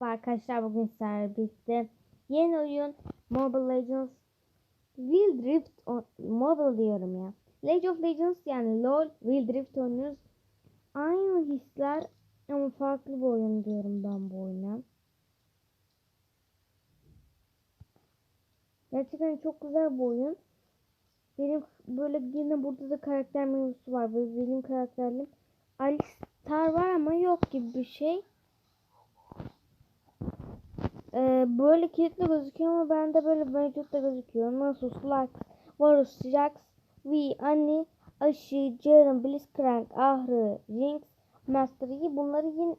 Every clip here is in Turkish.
Arkadaşlar bugün sizlerle birlikte yeni oyun Mobile Legends Wild Rift Mobile diyorum ya. League of Legends yani LoL Wild Rift oynuyoruz. Aynı hisler ama farklı bir oyun diyorum ben bu oyuna. Gerçekten çok güzel bir oyun. Benim böyle yine burada da karakter mevzusu var. Böyle benim karakterim Alistar var ama yok gibi bir şey. Ee, böyle kilitli gözüküyor ama bende böyle mevcut da gözüküyor. Nasus, Lux, Varus, Jax, V, Annie, Aşı, Jaren, Blitzcrank, Ahri, Jinx, Master Yi bunları yine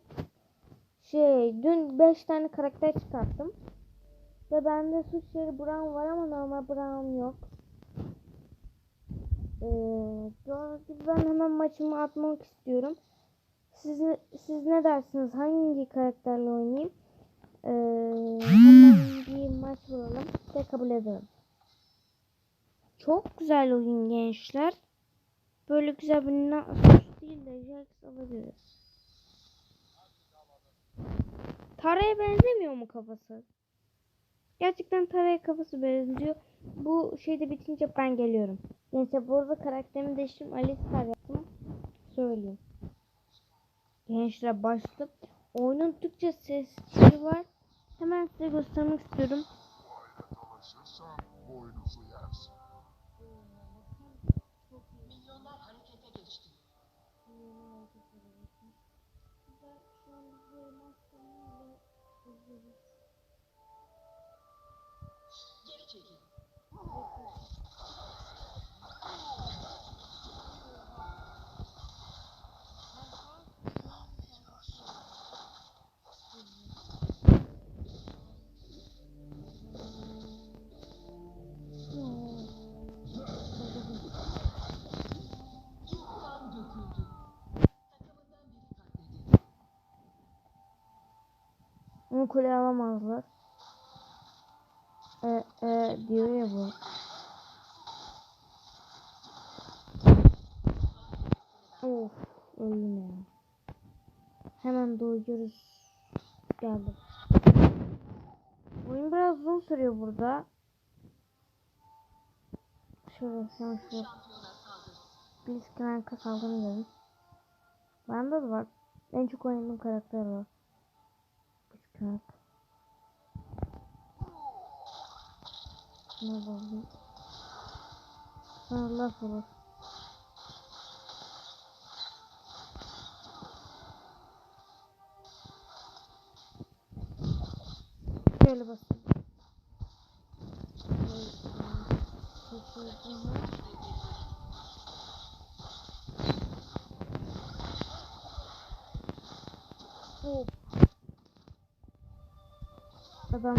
şey dün 5 tane karakter çıkarttım. Ve bende suç yeri Brown var ama normal Brown yok. Ee, ben hemen maçımı atmak istiyorum. Siz, siz ne dersiniz? Hangi karakterle oynayayım? Ee, bir maç vuralım ve kabul edelim. Çok güzel oyun gençler. Böyle güzel bir Nasus değil de Jax alabiliriz. Tara'ya benzemiyor mu kafası? Gerçekten Tara'ya kafası benziyor. Bu şeyde bitince ben geliyorum. Neyse burada karakterimi değiştirdim. Alistar yaptım. Söyleyeyim. Gençler başladı. Oyunun Türkçe sesleri var. Hemen size göstermek istiyorum. Geri çekil. Kule alamazlar. E, e, diyor ya bu. Of öldüm ya. Hemen doyuyoruz. Geldim. Oyun biraz uzun sürüyor burada. Şöyle Şampiyona saldır. Blitzcrank'a saldırın dedim. Bende de var. En çok oynadığım karakter var. Blitzcrank. Ne buldum? Sana laf olur. Şöyle basayım. Adam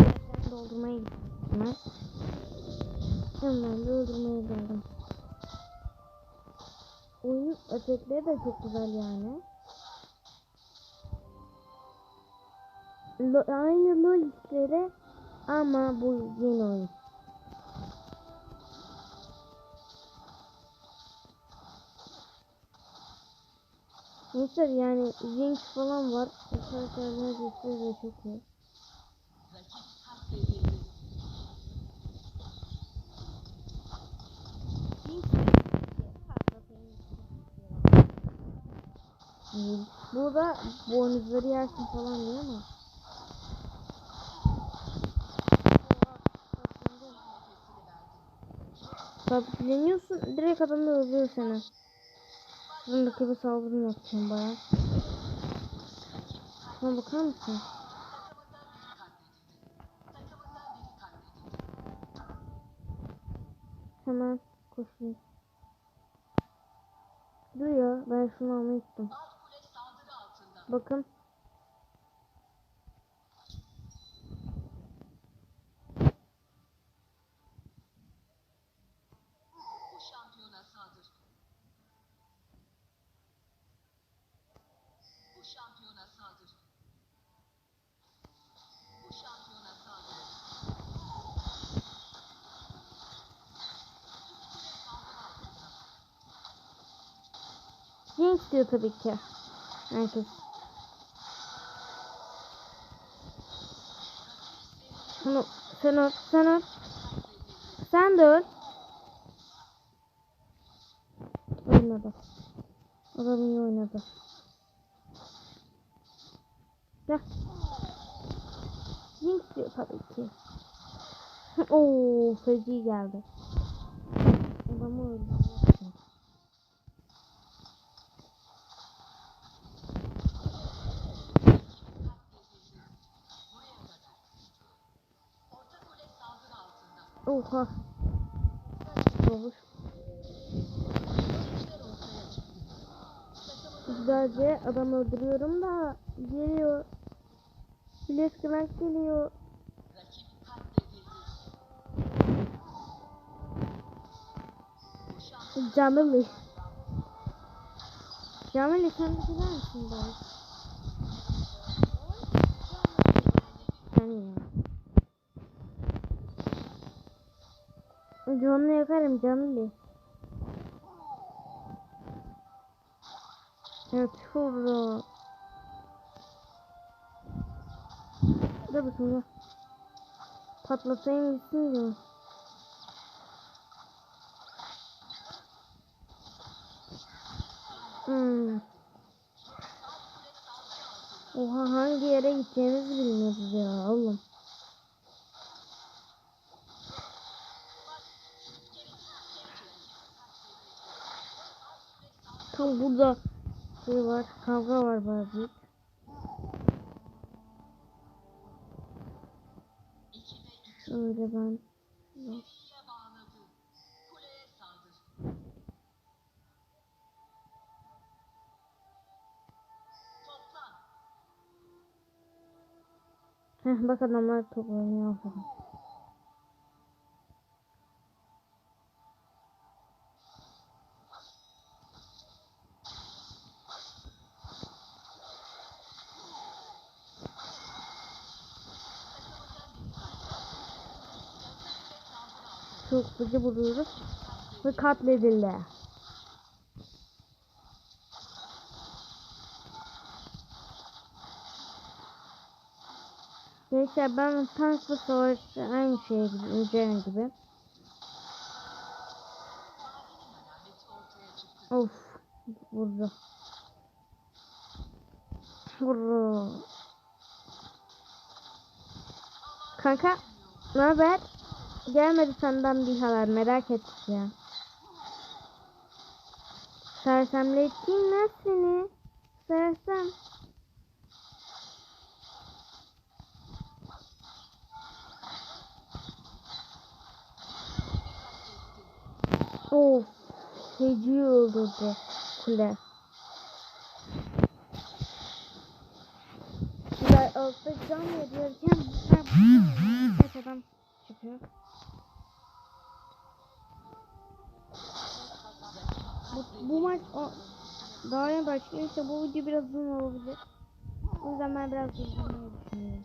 doldurmaya gittim. Hemen de öldürmeye efektleri de çok güzel yani. Lo aynı LoL işleri ama bu yeni oyun. Neyse yani Jinx falan var. Bu karakterler gösteri de çok iyi. Burada boynuzları yersin falan diyor ama. Sabitleniyorsun direkt adam da öldürüyor seni. Şuradaki bir saldırı yapacağım baya. Şuna bakar mısın? Hemen koşayım. Dur ya ben şunu almayı unuttum. Saldır. Jinx diyor tabii ki. Herkes. Ö- sen öl. Sen öl. Sen de öl. Oynadı. Adam iyi oynadı. Gel. Jinx diyor tabii ki. Oo, feci geldi. Adamı öldürdü. Orta kule saldırı altında. Oha. Olur. Güzelce adam öldürüyorum da geliyor. Geliyor. Katledildi. Bu şampiyon Camili. Camili sen de gider misin bari? Sen ya. Canını yakarım Camili. Evet şurada. Dur bakayım ya. Patlatayım gitsin diyor. Burada şey var, kavga var bazı. Şöyle ben. Heh, bak adamlar toplanıyor aferin. Sıcı vuruyoruz. Ve katledildi. Neyse ben tank ve savaşçı aynı şeye gideceğim gibi. Of vurdu. Vurdu. Kanka ne haber? Gelmedi senden bir haber merak ettik ya. Sersemleteyim seni. Sersem. Of. Feci öldürdü kule. Kule altta can veriyorken daha yeni başlıyor işte bu video biraz uzun olabilir. O yüzden ben biraz uzunlamayı düşünüyorum.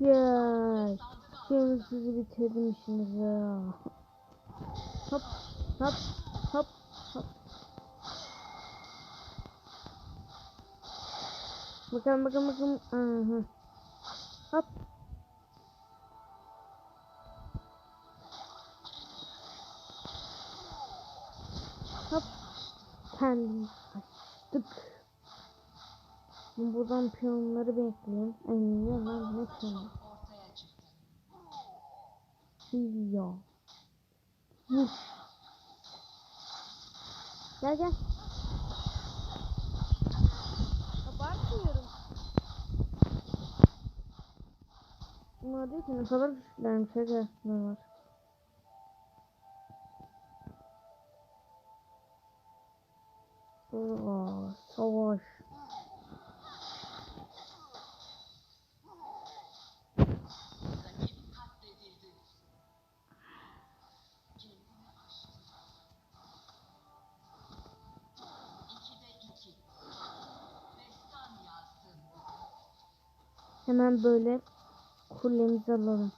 Yay. Şimdi sizi bitirdim işinizi ya. Hop hop hop hop. Bakalım bakalım bakalım. Aha. Hop. Kendimiz kaçtık. Şimdi buradan piyonları bekleyeyim. Ay ne lan ne piyonu? Vur. Gel gel. Abartmıyorum. Bunlar diyor ki ne kadar güçlülermiş. Ne var. Hemen böyle kulemizi alalım.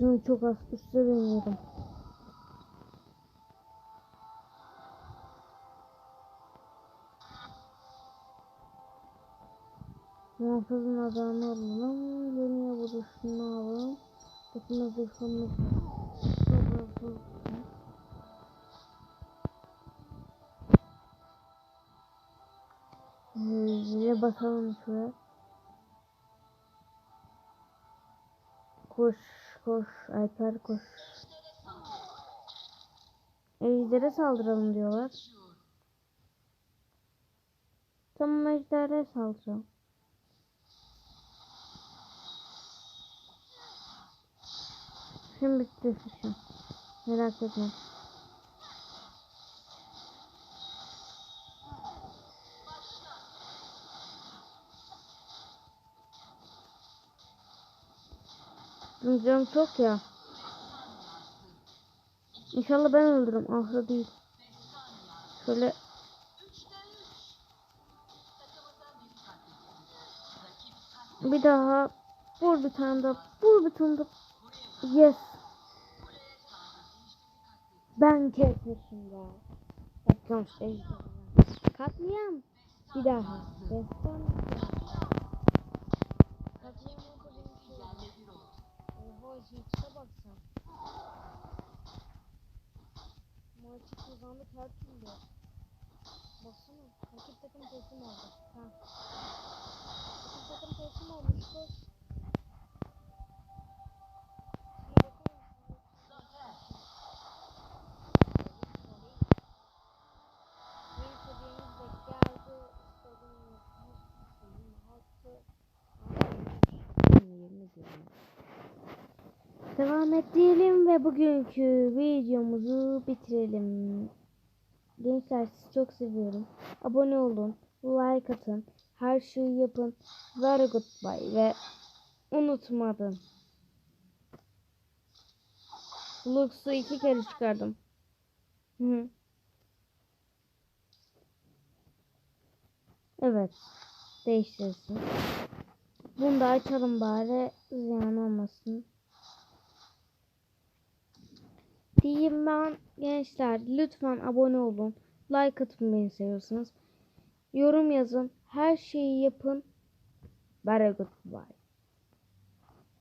Canım çok az üstte dönüyorum. Muhafızın adamı alalım. Dönüyor buluşunu alalım. Takımız düşmanımız. Sobra Zile basalım şuraya. Koş koş Alper koş. Ejder'e saldıralım diyorlar. Tamam Ejder'e saldıralım. Şimdi bitti. Merak etme. Benim Canım çok ya. İnşallah ben öldürürüm. Ahra değil. Şöyle bir daha vur bir tane daha. Vur bir tane daha. Yes. Ben kesmişim ya. Bakıyorum ejderha. Katliam. Bir daha. Destan. Oha Jinx'e baksana. Maçı kazandık her türlü. Baksana. Rakip takım teslim oldu. Ha. Rakip takım teslim olmuş. Koş. Şuna bakar mısın? Zafer. Yeni seviyemiz de geldi. İstediğimiz her şeyin hakkı. Devam et diyelim ve bugünkü videomuzu bitirelim. Gençler sizi çok seviyorum. Abone olun, like atın, her şeyi yapın. Very goodbye ve unutmadım. Lux'u iki kere çıkardım. Hı -hı. Evet. Değiştirsin. Bunu da açalım bari. Ziyan olmasın. Diyeyim ben gençler lütfen abone olun. Like atın beni seviyorsanız. Yorum yazın. Her şeyi yapın. Very goodbye.